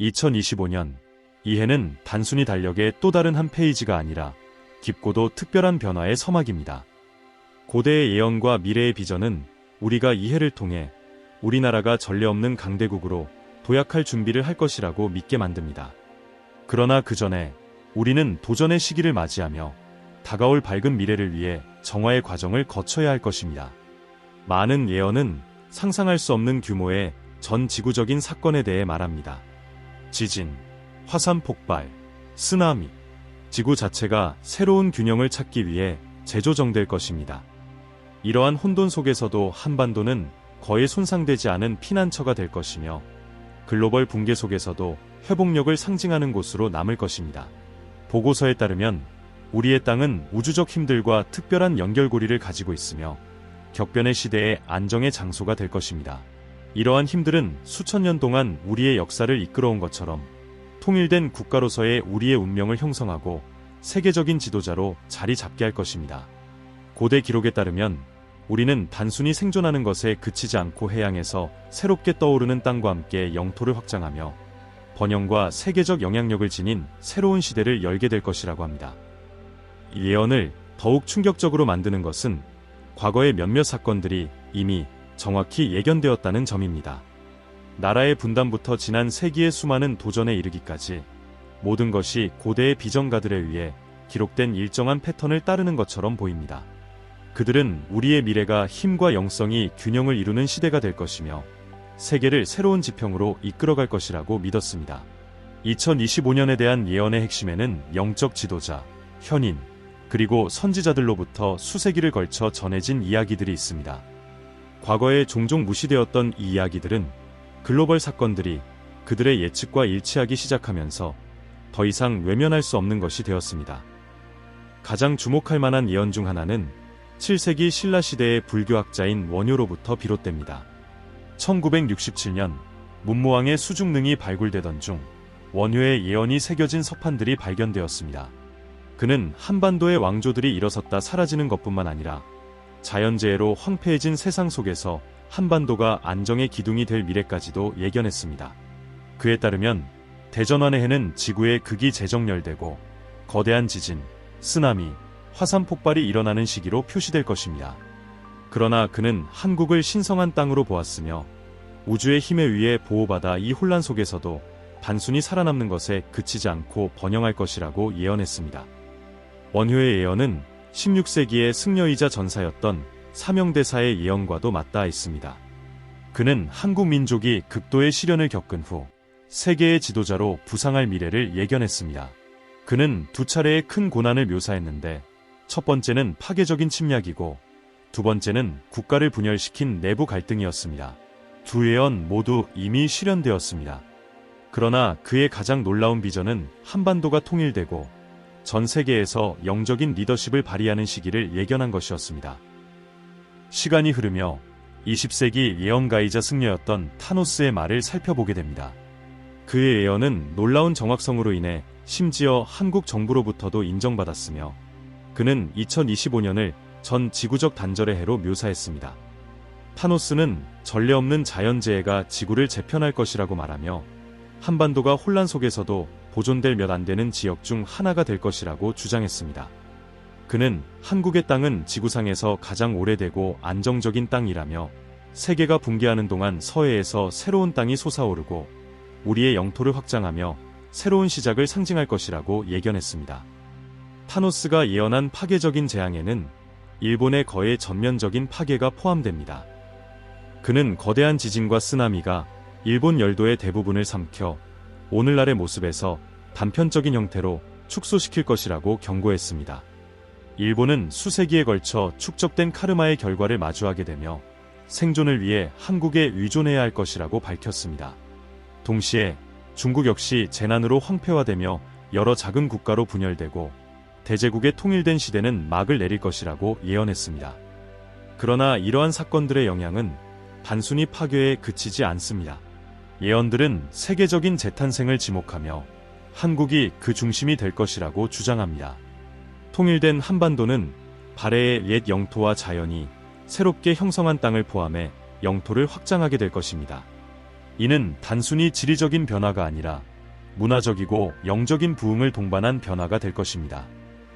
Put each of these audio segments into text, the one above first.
2025년 이 해는 단순히 달력의 또 다른 한 페이지가 아니라 깊고도 특별한 변화의 서막입니다. 고대의 예언과 미래의 비전은 우리가 이 해를 통해 우리나라가 전례 없는 강대국으로 도약할 준비를 할 것이라고 믿게 만듭니다. 그러나 그 전에 우리는 도전의 시기를 맞이하며 다가올 밝은 미래를 위해 정화의 과정을 거쳐야 할 것입니다. 많은 예언은 상상할 수 없는 규모의 전 지구적인 사건에 대해 말합니다. 지진, 화산 폭발, 쓰나미, 지구 자체가 새로운 균형을 찾기 위해 재조정될 것입니다. 이러한 혼돈 속에서도 한반도는 거의 손상되지 않은 피난처가 될 것이며 글로벌 붕괴 속에서도 회복력을 상징하는 곳으로 남을 것입니다. 보고서에 따르면 우리의 땅은 우주적 힘들과 특별한 연결고리를 가지고 있으며 격변의 시대의 안정의 장소가 될 것입니다. 이러한 힘들은 수천 년 동안 우리의 역사를 이끌어온 것처럼 통일된 국가로서의 우리의 운명을 형성하고 세계적인 지도자로 자리 잡게 할 것입니다. 고대 기록에 따르면 우리는 단순히 생존하는 것에 그치지 않고 해양에서 새롭게 떠오르는 땅과 함께 영토를 확장하며 번영과 세계적 영향력을 지닌 새로운 시대를 열게 될 것이라고 합니다. 이 예언을 더욱 충격적으로 만드는 것은 과거의 몇몇 사건들이 이미 정확히 예견되었다는 점입니다. 나라의 분단부터 지난 세기의 수많은 도전에 이르기까지 모든 것이 고대의 비전가들에 의해 기록된 일정한 패턴을 따르는 것처럼 보입니다. 그들은 우리의 미래가 힘과 영성이 균형을 이루는 시대가 될 것이며 세계를 새로운 지평으로 이끌어갈 것이라고 믿었습니다. 2025년에 대한 예언의 핵심에는 영적 지도자, 현인, 그리고 선지자들로부터 수세기를 걸쳐 전해진 이야기들이 있습니다. 과거에 종종 무시되었던 이 이야기들은 글로벌 사건들이 그들의 예측과 일치하기 시작하면서 더 이상 외면할 수 없는 것이 되었습니다. 가장 주목할 만한 예언 중 하나는 7세기 신라 시대의 불교학자인 원효로부터 비롯됩니다. 1967년 문무왕의 수중능이 발굴되던 중 원효의 예언이 새겨진 서판들이 발견되었습니다. 그는 한반도의 왕조들이 일어섰다 사라지는 것뿐만 아니라 자연재해로 황폐해진 세상 속에서 한반도가 안정의 기둥이 될 미래까지도 예견했습니다. 그에 따르면 대전환의 해는 지구의 극이 재정렬되고 거대한 지진, 쓰나미, 화산 폭발이 일어나는 시기로 표시될 것입니다. 그러나 그는 한국을 신성한 땅으로 보았으며 우주의 힘에 의해 보호받아 이 혼란 속에서도 단순히 살아남는 것에 그치지 않고 번영할 것이라고 예언했습니다. 원효의 예언은 16세기의 승려이자 전사였던 사명대사의 예언과도 맞닿아 있습니다. 그는 한국 민족이 극도의 시련을 겪은 후 세계의 지도자로 부상할 미래를 예견했습니다. 그는 두 차례의 큰 고난을 묘사했는데 첫 번째는 파괴적인 침략이고 두 번째는 국가를 분열시킨 내부 갈등이었습니다. 두 예언 모두 이미 실현되었습니다. 그러나 그의 가장 놀라운 비전은 한반도가 통일되고 전 세계에서 영적인 리더십을 발휘하는 시기를 예견한 것이었습니다. 시간이 흐르며 20세기 예언가이자 승려였던 타노스의 말을 살펴보게 됩니다. 그의 예언은 놀라운 정확성으로 인해 심지어 한국 정부로부터도 인정받았으며 그는 2025년을 전 지구적 단절의 해로 묘사했습니다. 타노스는 전례 없는 자연재해가 지구를 재편할 것이라고 말하며 한반도가 혼란 속에서도 보존될 몇 안 되는 지역 중 하나가 될 것이라고 주장했습니다. 그는 한국의 땅은 지구상에서 가장 오래되고 안정적인 땅이라며 세계가 붕괴하는 동안 서해에서 새로운 땅이 솟아오르고 우리의 영토를 확장하며 새로운 시작을 상징할 것이라고 예견했습니다. 타노스가 예언한 파괴적인 재앙에는 일본의 거의 전면적인 파괴가 포함됩니다. 그는 거대한 지진과 쓰나미가 일본 열도의 대부분을 삼켜 오늘날의 모습에서 단편적인 형태로 축소시킬 것이라고 경고했습니다. 일본은 수세기에 걸쳐 축적된 카르마의 결과를 마주하게 되며 생존을 위해 한국에 의존해야 할 것이라고 밝혔습니다. 동시에 중국 역시 재난으로 황폐화되며 여러 작은 국가로 분열되고 대제국의 통일된 시대는 막을 내릴 것이라고 예언했습니다. 그러나 이러한 사건들의 영향은 단순히 파괴에 그치지 않습니다. 예언들은 세계적인 재탄생을 지목하며 한국이 그 중심이 될 것이라고 주장합니다. 통일된 한반도는 발해의 옛 영토와 자연이 새롭게 형성한 땅을 포함해 영토를 확장하게 될 것입니다. 이는 단순히 지리적인 변화가 아니라 문화적이고 영적인 부흥을 동반한 변화가 될 것입니다.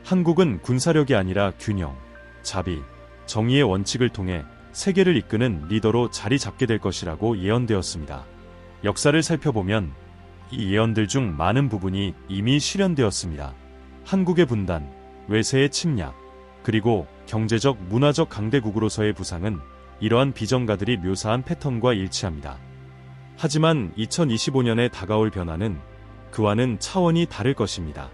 한국은 군사력이 아니라 균형, 자비, 정의의 원칙을 통해 세계를 이끄는 리더로 자리 잡게 될 것이라고 예언되었습니다. 역사를 살펴보면 이 예언들 중 많은 부분이 이미 실현되었습니다. 한국의 분단, 외세의 침략, 그리고 경제적, 문화적 강대국으로서의 부상은 이러한 비전가들이 묘사한 패턴과 일치합니다. 하지만 2025년에 다가올 변화는 그와는 차원이 다를 것입니다.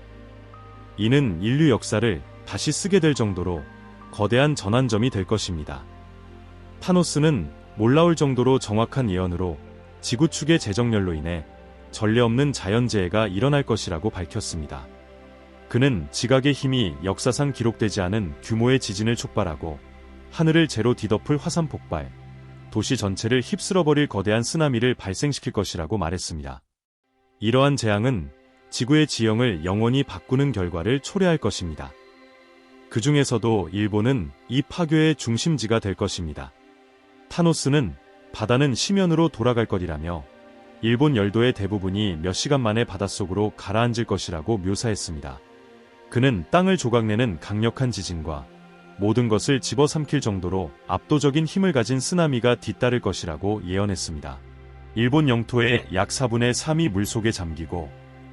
이는 인류 역사를 다시 쓰게 될 정도로 거대한 전환점이 될 것입니다. 타노스는 몰라올 정도로 정확한 예언으로 지구 축의 재정렬로 인해 전례 없는 자연재해가 일어날 것이라고 밝혔습니다. 그는 지각의 힘이 역사상 기록되지 않은 규모의 지진을 촉발하고 하늘을 제로 뒤덮을 화산 폭발, 도시 전체를 휩쓸어버릴 거대한 쓰나미를 발생시킬 것이라고 말했습니다. 이러한 재앙은 지구의 지형을 영원히 바꾸는 결과를 초래할 것입니다. 그 중에서도 일본은 이 파괴의 중심지가 될 것입니다. 타노스는 바다는 심연으로 돌아갈 것이라며 일본 열도의 대부분이 몇 시간 만에 바닷속으로 가라앉을 것이라고 묘사했습니다. 그는 땅을 조각내는 강력한 지진과 모든 것을 집어삼킬 정도로 압도적인 힘을 가진 쓰나미가 뒤따를 것이라고 예언했습니다. 일본 영토의 약 4분의 3이 물속에 잠기고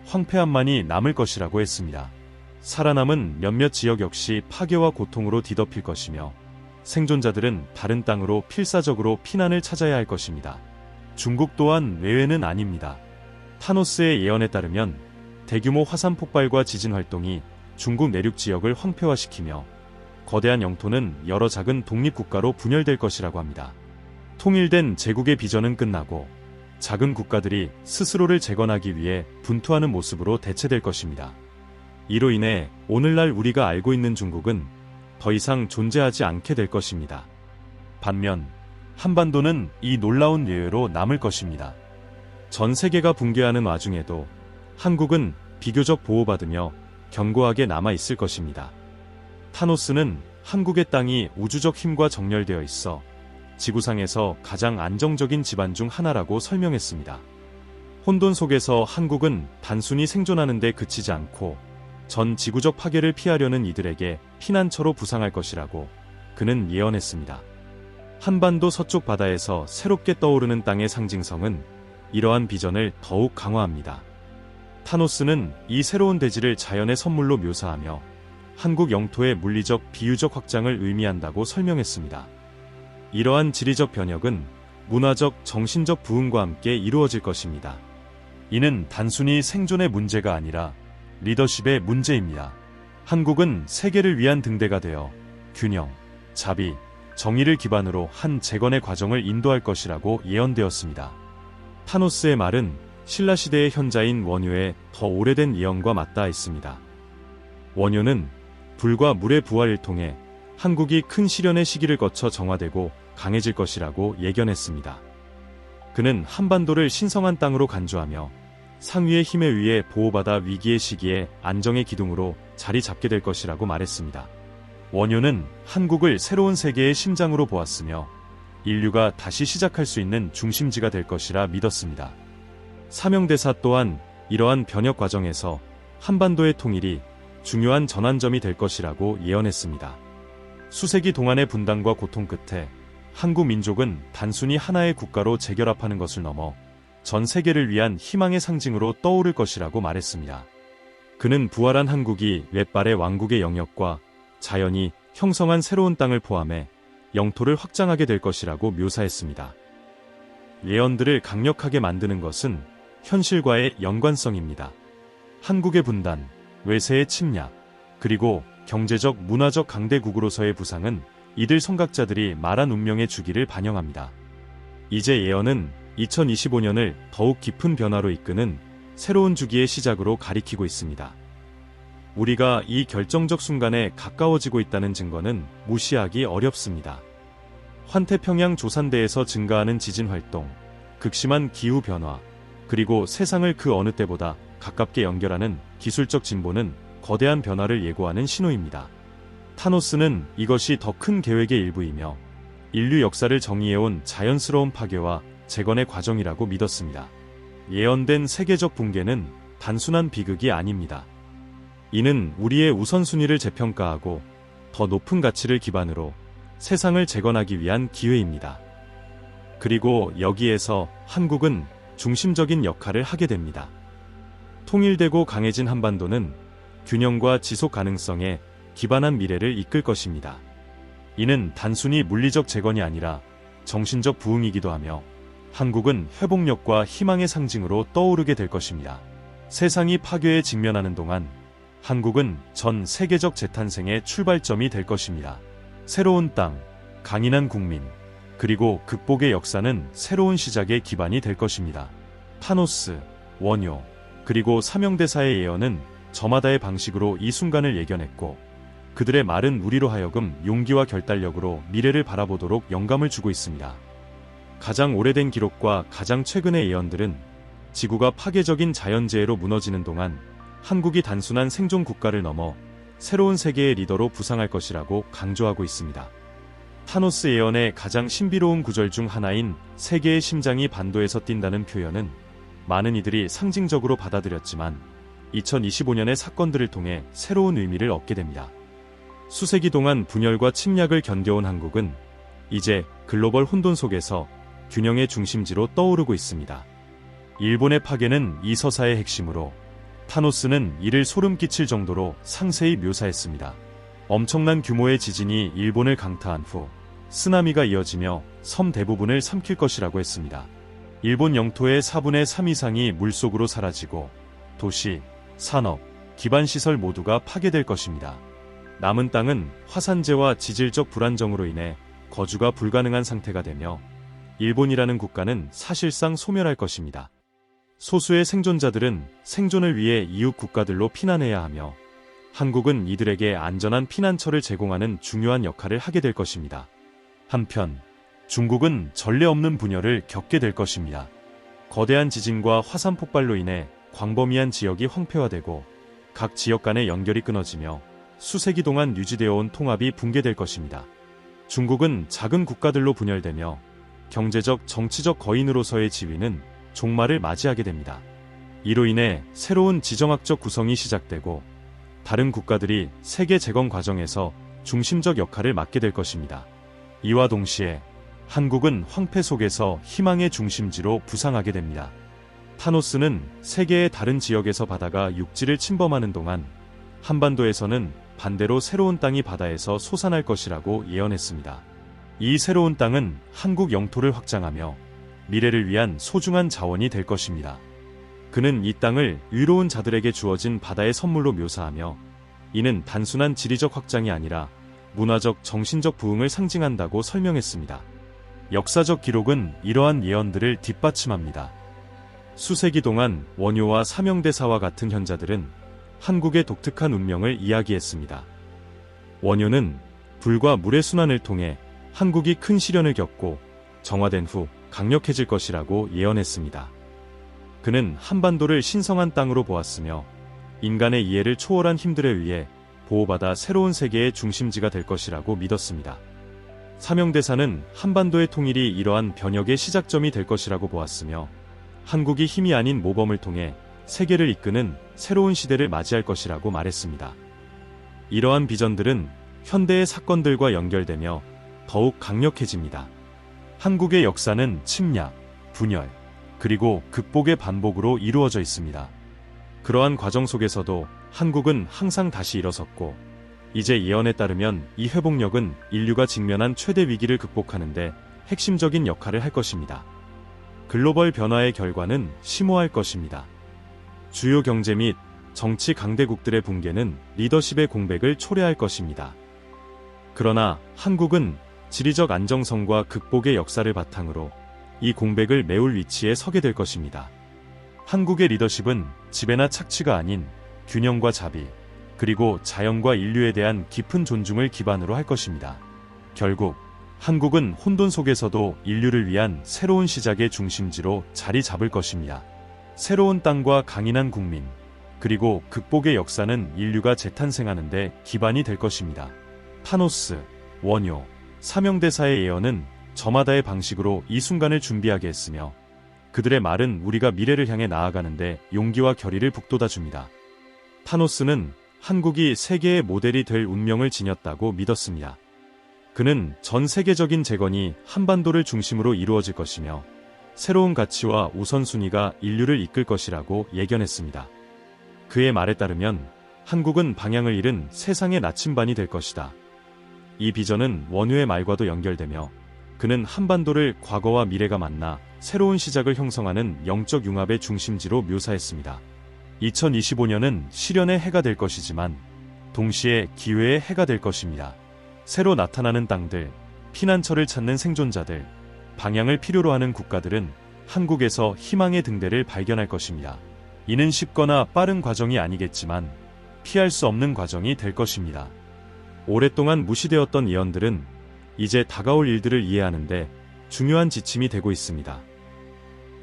황폐함만이 남을 것이라고 했습니다. 살아남은 몇몇 지역 역시 파괴와 고통으로 뒤덮일 것이며 생존자들은 다른 땅으로 필사적으로 피난을 찾아야 할 것입니다. 중국 또한 외외는 아닙니다. 타노스의 예언에 따르면 대규모 화산 폭발과 지진 활동이 중국 내륙 지역을 황폐화시키며 거대한 영토는 여러 작은 독립국가로 분열될 것이라고 합니다. 통일된 제국의 비전은 끝나고 작은 국가들이 스스로를 재건하기 위해 분투하는 모습으로 대체될 것입니다. 이로 인해 오늘날 우리가 알고 있는 중국은 더 이상 존재하지 않게 될 것입니다. 반면 한반도는 이 놀라운 예외로 남을 것입니다. 전 세계가 붕괴하는 와중에도 한국은 비교적 보호받으며 견고하게 남아 있을 것입니다. 타노스는 한국의 땅이 우주적 힘과 정렬되어 있어 지구상에서 가장 안정적인 집안 중 하나라고 설명했습니다. 혼돈 속에서 한국은 단순히 생존하는 데 그치지 않고 전 지구적 파괴를 피하려는 이들에게 피난처로 부상할 것이라고 그는 예언했습니다. 한반도 서쪽 바다에서 새롭게 떠오르는 땅의 상징성은 이러한 비전을 더욱 강화합니다. 타노스는 이 새로운 대지를 자연의 선물로 묘사하며 한국 영토의 물리적 비유적 확장을 의미한다고 설명했습니다. 이러한 지리적 변혁은 문화적 정신적 부흥과 함께 이루어질 것입니다. 이는 단순히 생존의 문제가 아니라 리더십의 문제입니다. 한국은 세계를 위한 등대가 되어 균형, 자비, 정의를 기반으로 한 재건의 과정을 인도할 것이라고 예언되었습니다. 타노스의 말은 신라시대의 현자인 원효의 더 오래된 예언과 맞닿아 있습니다. 원효는 불과 물의 부활을 통해 한국이 큰 시련의 시기를 거쳐 정화되고 강해질 것이라고 예견했습니다. 그는 한반도를 신성한 땅으로 간주하며 상위의 힘에 의해 보호받아 위기의 시기에 안정의 기둥으로 자리 잡게 될 것이라고 말했습니다. 원효는 한국을 새로운 세계의 심장으로 보았으며 인류가 다시 시작할 수 있는 중심지가 될 것이라 믿었습니다. 사명대사 또한 이러한 변혁 과정에서 한반도의 통일이 중요한 전환점이 될 것이라고 예언했습니다. 수세기 동안의 분단과 고통 끝에 한국 민족은 단순히 하나의 국가로 재결합하는 것을 넘어 전 세계를 위한 희망의 상징으로 떠오를 것이라고 말했습니다. 그는 부활한 한국이 웹발의 왕국의 영역과 자연이 형성한 새로운 땅을 포함해 영토를 확장하게 될 것이라고 묘사했습니다. 예언들을 강력하게 만드는 것은 현실과의 연관성입니다. 한국의 분단, 외세의 침략, 그리고 경제적 문화적 강대국으로서의 부상은 이들 선각자들이 말한 운명의 주기를 반영합니다. 이제 예언은 2025년을 더욱 깊은 변화로 이끄는 새로운 주기의 시작으로 가리키고 있습니다. 우리가 이 결정적 순간에 가까워지고 있다는 증거는 무시하기 어렵습니다. 환태평양 조산대에서 증가하는 지진 활동, 극심한 기후 변화, 그리고 세상을 그 어느 때보다 가깝게 연결하는 기술적 진보는 거대한 변화를 예고하는 신호입니다. 타노스는 이것이 더 큰 계획의 일부이며 인류 역사를 정의해온 자연스러운 파괴와 재건의 과정이라고 믿었습니다. 예언된 세계적 붕괴는 단순한 비극이 아닙니다. 이는 우리의 우선순위를 재평가하고 더 높은 가치를 기반으로 세상을 재건하기 위한 기회입니다. 그리고 여기에서 한국은 중심적인 역할을 하게 됩니다. 통일되고 강해진 한반도는 균형과 지속 가능성에 기반한 미래를 이끌 것입니다. 이는 단순히 물리적 재건이 아니라 정신적 부흥이기도 하며 한국은 회복력과 희망의 상징으로 떠오르게 될 것입니다. 세상이 파괴에 직면하는 동안 한국은 전 세계적 재탄생의 출발점이 될 것입니다. 새로운 땅, 강인한 국민, 그리고 극복의 역사는 새로운 시작의 기반이 될 것입니다. 타노스, 원효, 그리고 사명대사의 예언은 저마다의 방식으로 이 순간을 예견했고 그들의 말은 우리로 하여금 용기와 결단력으로 미래를 바라보도록 영감을 주고 있습니다. 가장 오래된 기록과 가장 최근의 예언들은 지구가 파괴적인 자연재해로 무너지는 동안 한국이 단순한 생존 국가를 넘어 새로운 세계의 리더로 부상할 것이라고 강조하고 있습니다. 타노스 예언의 가장 신비로운 구절 중 하나인 세계의 심장이 반도에서 뛴다는 표현은 많은 이들이 상징적으로 받아들였지만 2025년의 사건들을 통해 새로운 의미를 얻게 됩니다. 수세기 동안 분열과 침략을 견뎌온 한국은 이제 글로벌 혼돈 속에서 균형의 중심지로 떠오르고 있습니다. 일본의 파괴는 이 서사의 핵심으로 타노스는 이를 소름 끼칠 정도로 상세히 묘사했습니다. 엄청난 규모의 지진이 일본을 강타한 후 쓰나미가 이어지며 섬 대부분을 삼킬 것이라고 했습니다. 일본 영토의 4분의 3 이상이 물속으로 사라지고 도시, 산업, 기반시설 모두가 파괴될 것입니다. 남은 땅은 화산재와 지질적 불안정으로 인해 거주가 불가능한 상태가 되며 일본이라는 국가는 사실상 소멸할 것입니다. 소수의 생존자들은 생존을 위해 이웃 국가들로 피난해야 하며 한국은 이들에게 안전한 피난처를 제공하는 중요한 역할을 하게 될 것입니다. 한편 중국은 전례 없는 분열을 겪게 될 것입니다. 거대한 지진과 화산 폭발로 인해 광범위한 지역이 황폐화되고 각 지역 간의 연결이 끊어지며 수세기 동안 유지되어 온 통합이 붕괴될 것입니다. 중국은 작은 국가들로 분열되며 경제적, 정치적 거인으로서의 지위는 종말을 맞이하게 됩니다. 이로 인해 새로운 지정학적 구성이 시작되고 다른 국가들이 세계 재건 과정에서 중심적 역할을 맡게 될 것입니다. 이와 동시에 한국은 황폐 속에서 희망의 중심지로 부상하게 됩니다. 타노스는 세계의 다른 지역에서 바다가 육지를 침범하는 동안 한반도에서는 반대로 새로운 땅이 바다에서 솟아날 것이라고 예언했습니다. 이 새로운 땅은 한국 영토를 확장하며 미래를 위한 소중한 자원이 될 것입니다. 그는 이 땅을 위로운 자들에게 주어진 바다의 선물로 묘사하며 이는 단순한 지리적 확장이 아니라 문화적 정신적 부흥을 상징한다고 설명했습니다. 역사적 기록은 이러한 예언들을 뒷받침합니다. 수세기 동안 원효와 사명대사와 같은 현자들은 한국의 독특한 운명을 이야기했습니다. 원효는 불과 물의 순환을 통해 한국이 큰 시련을 겪고 정화된 후 강력해질 것이라고 예언했습니다. 그는 한반도를 신성한 땅으로 보았으며 인간의 이해를 초월한 힘들에 의해 보호받아 새로운 세계의 중심지가 될 것이라고 믿었습니다. 사명대사는 한반도의 통일이 이러한 변혁의 시작점이 될 것이라고 보았으며 한국이 힘이 아닌 모범을 통해 세계를 이끄는 새로운 시대를 맞이할 것이라고 말했습니다. 이러한 비전들은 현대의 사건들과 연결되며 더욱 강력해집니다. 한국의 역사는 침략, 분열, 그리고 극복의 반복으로 이루어져 있습니다. 그러한 과정 속에서도 한국은 항상 다시 일어섰고, 이제 예언에 따르면 이 회복력은 인류가 직면한 최대 위기를 극복하는데 핵심적인 역할을 할 것입니다. 글로벌 변화의 결과는 심오할 것입니다. 주요 경제 및 정치 강대국들의 붕괴는 리더십의 공백을 초래할 것입니다. 그러나 한국은 지리적 안정성과 극복의 역사를 바탕으로 이 공백을 메울 위치에 서게 될 것입니다. 한국의 리더십은 지배나 착취가 아닌 균형과 자비, 그리고 자연과 인류에 대한 깊은 존중을 기반으로 할 것입니다. 결국 한국은 혼돈 속에서도 인류를 위한 새로운 시작의 중심지로 자리 잡을 것입니다. 새로운 땅과 강인한 국민, 그리고 극복의 역사는 인류가 재탄생하는 데 기반이 될 것입니다. 타노스, 원효, 사명대사의 예언은 저마다의 방식으로 이 순간을 준비하게 했으며 그들의 말은 우리가 미래를 향해 나아가는데 용기와 결의를 북돋아 줍니다. 타노스는 한국이 세계의 모델이 될 운명을 지녔다고 믿었습니다. 그는 전 세계적인 재건이 한반도를 중심으로 이루어질 것이며 새로운 가치와 우선순위가 인류를 이끌 것이라고 예견했습니다. 그의 말에 따르면 한국은 방향을 잃은 세상의 나침반이 될 것이다. 이 비전은 원유의 말과도 연결되며 그는 한반도를 과거와 미래가 만나 새로운 시작을 형성하는 영적 융합의 중심지로 묘사했습니다. 2025년은 실현의 해가 될 것이지만 동시에 기회의 해가 될 것입니다. 새로 나타나는 땅들, 피난처를 찾는 생존자들, 방향을 필요로 하는 국가들은 한국에서 희망의 등대를 발견할 것입니다. 이는 쉽거나 빠른 과정이 아니겠지만 피할 수 없는 과정이 될 것입니다. 오랫동안 무시되었던 예언들은 이제 다가올 일들을 이해하는데 중요한 지침이 되고 있습니다.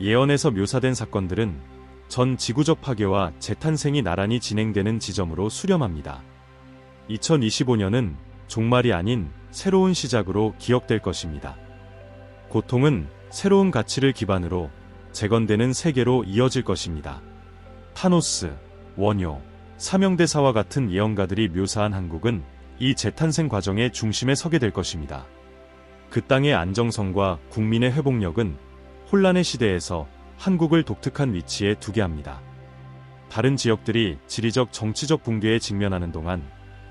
예언에서 묘사된 사건들은 전 지구적 파괴와 재탄생이 나란히 진행되는 지점으로 수렴합니다. 2025년은 종말이 아닌 새로운 시작으로 기억될 것입니다. 고통은 새로운 가치를 기반으로 재건되는 세계로 이어질 것입니다. 타노스, 원효, 사명대사와 같은 예언가들이 묘사한 한국은 이 재탄생 과정의 중심에 서게 될 것입니다. 그 땅의 안정성과 국민의 회복력은 혼란의 시대에서 한국을 독특한 위치에 두게 합니다. 다른 지역들이 지리적 정치적 붕괴에 직면하는 동안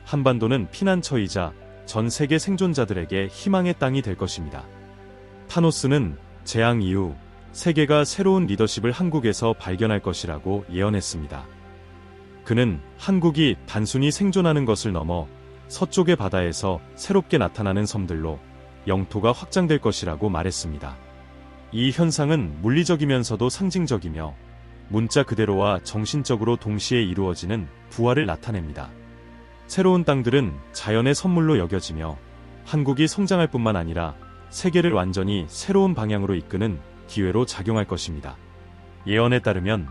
한반도는 피난처이자 전 세계 생존자들에게 희망의 땅이 될 것입니다. 타노스는 재앙 이후 세계가 새로운 리더십을 한국에서 발견할 것이라고 예언했습니다. 그는 한국이 단순히 생존하는 것을 넘어 서쪽의 바다에서 새롭게 나타나는 섬들로 영토가 확장될 것이라고 말했습니다. 이 현상은 물리적이면서도 상징적이며 문자 그대로와 정신적으로 동시에 이루어지는 부활을 나타냅니다. 새로운 땅들은 자연의 선물로 여겨지며 한국이 성장할 뿐만 아니라 세계를 완전히 새로운 방향으로 이끄는 기회로 작용할 것입니다. 예언에 따르면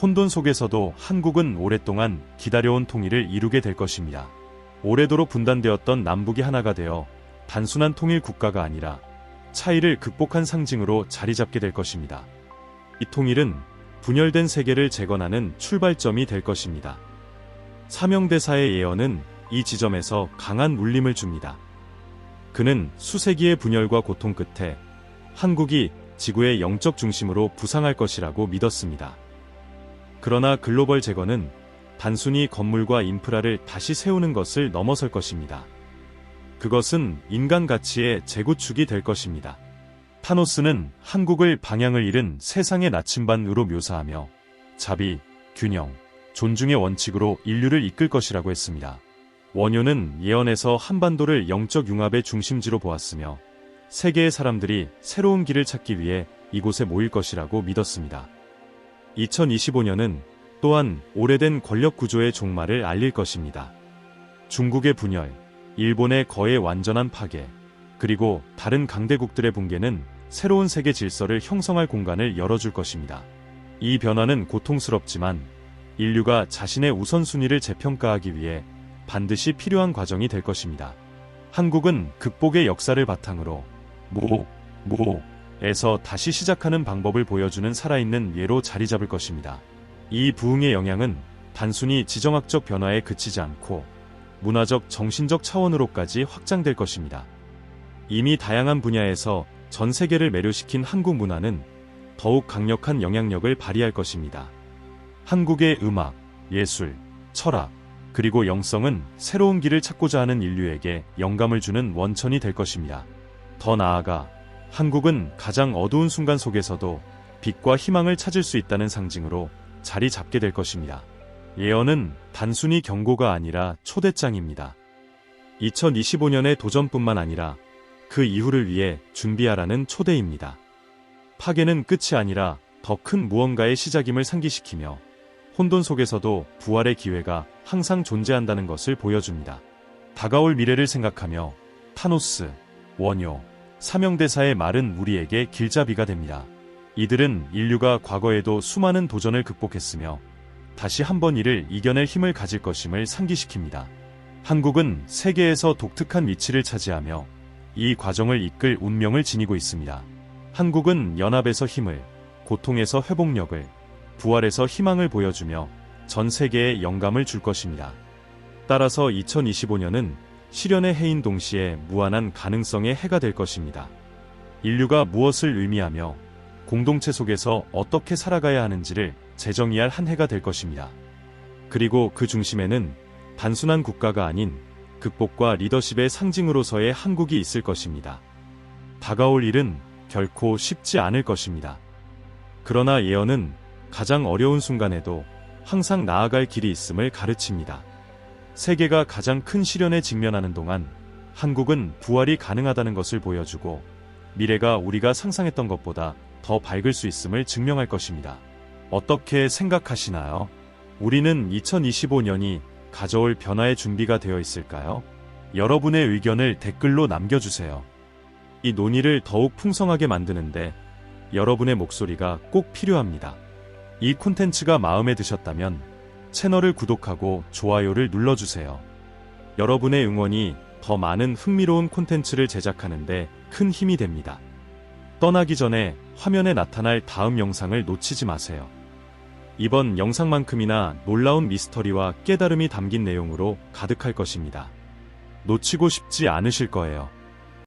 혼돈 속에서도 한국은 오랫동안 기다려온 통일을 이루게 될 것입니다. 오래도록 분단되었던 남북이 하나가 되어 단순한 통일 국가가 아니라 차이를 극복한 상징으로 자리 잡게 될 것입니다. 이 통일은 분열된 세계를 재건하는 출발점이 될 것입니다. 사명대사의 예언은 이 지점에서 강한 울림을 줍니다. 그는 수세기의 분열과 고통 끝에 한국이 지구의 영적 중심으로 부상할 것이라고 믿었습니다. 그러나 글로벌 재건은 단순히 건물과 인프라를 다시 세우는 것을 넘어설 것입니다. 그것은 인간 가치의 재구축이 될 것입니다. 타노스는 한국을 방향을 잃은 세상의 나침반으로 묘사하며 자비, 균형, 존중의 원칙으로 인류를 이끌 것이라고 했습니다. 원효는 예언에서 한반도를 영적 융합의 중심지로 보았으며 세계의 사람들이 새로운 길을 찾기 위해 이곳에 모일 것이라고 믿었습니다. 2025년은 또한 오래된 권력 구조의 종말을 알릴 것입니다. 중국의 분열, 일본의 거의 완전한 파괴, 그리고 다른 강대국들의 붕괴는 새로운 세계 질서를 형성할 공간을 열어줄 것입니다. 이 변화는 고통스럽지만 인류가 자신의 우선순위를 재평가하기 위해 반드시 필요한 과정이 될 것입니다. 한국은 극복의 역사를 바탕으로 모, 모에서 다시 시작하는 방법을 보여주는 살아있는 예로 자리 잡을 것입니다. 이 부흥의 영향은 단순히 지정학적 변화에 그치지 않고 문화적 정신적 차원으로까지 확장될 것입니다. 이미 다양한 분야에서 전 세계를 매료시킨 한국 문화는 더욱 강력한 영향력을 발휘할 것입니다. 한국의 음악, 예술, 철학, 그리고 영성은 새로운 길을 찾고자 하는 인류에게 영감을 주는 원천이 될 것입니다. 더 나아가 한국은 가장 어두운 순간 속에서도 빛과 희망을 찾을 수 있다는 상징으로 자리 잡게 될 것입니다. 예언은 단순히 경고가 아니라 초대장입니다. 2025년의 도전뿐만 아니라 그 이후를 위해 준비하라는 초대입니다. 파괴는 끝이 아니라 더 큰 무언가의 시작임을 상기시키며 혼돈 속에서도 부활의 기회가 항상 존재한다는 것을 보여줍니다. 다가올 미래를 생각하며 타노스, 원효, 사명대사의 말은 우리에게 길잡이가 됩니다. 이들은 인류가 과거에도 수많은 도전을 극복했으며 다시 한번 이를 이겨낼 힘을 가질 것임을 상기시킵니다. 한국은 세계에서 독특한 위치를 차지하며 이 과정을 이끌 운명을 지니고 있습니다. 한국은 연합에서 힘을, 고통에서 회복력을, 부활에서 희망을 보여주며 전 세계에 영감을 줄 것입니다. 따라서 2025년은 실현의 해인 동시에 무한한 가능성의 해가 될 것입니다. 인류가 무엇을 의미하며 공동체 속에서 어떻게 살아가야 하는지를 재정의할 한 해가 될 것입니다. 그리고 그 중심에는 단순한 국가가 아닌 극복과 리더십의 상징으로서의 한국이 있을 것입니다. 다가올 일은 결코 쉽지 않을 것입니다. 그러나 예언은 가장 어려운 순간에도 항상 나아갈 길이 있음을 가르칩니다. 세계가 가장 큰 시련에 직면하는 동안 한국은 부활이 가능하다는 것을 보여주고 미래가 우리가 상상했던 것보다 더 밝을 수 있음을 증명할 것입니다. 어떻게 생각하시나요? 우리는 2025년이 가져올 변화의 준비가 되어 있을까요? 여러분의 의견을 댓글로 남겨주세요. 이 논의를 더욱 풍성하게 만드는데 여러분의 목소리가 꼭 필요합니다. 이 콘텐츠가 마음에 드셨다면 채널을 구독하고 좋아요를 눌러주세요. 여러분의 응원이 더 많은 흥미로운 콘텐츠를 제작하는데 큰 힘이 됩니다. 떠나기 전에 화면에 나타날 다음 영상을 놓치지 마세요. 이번 영상만큼이나 놀라운 미스터리와 깨달음이 담긴 내용으로 가득할 것입니다. 놓치고 싶지 않으실 거예요.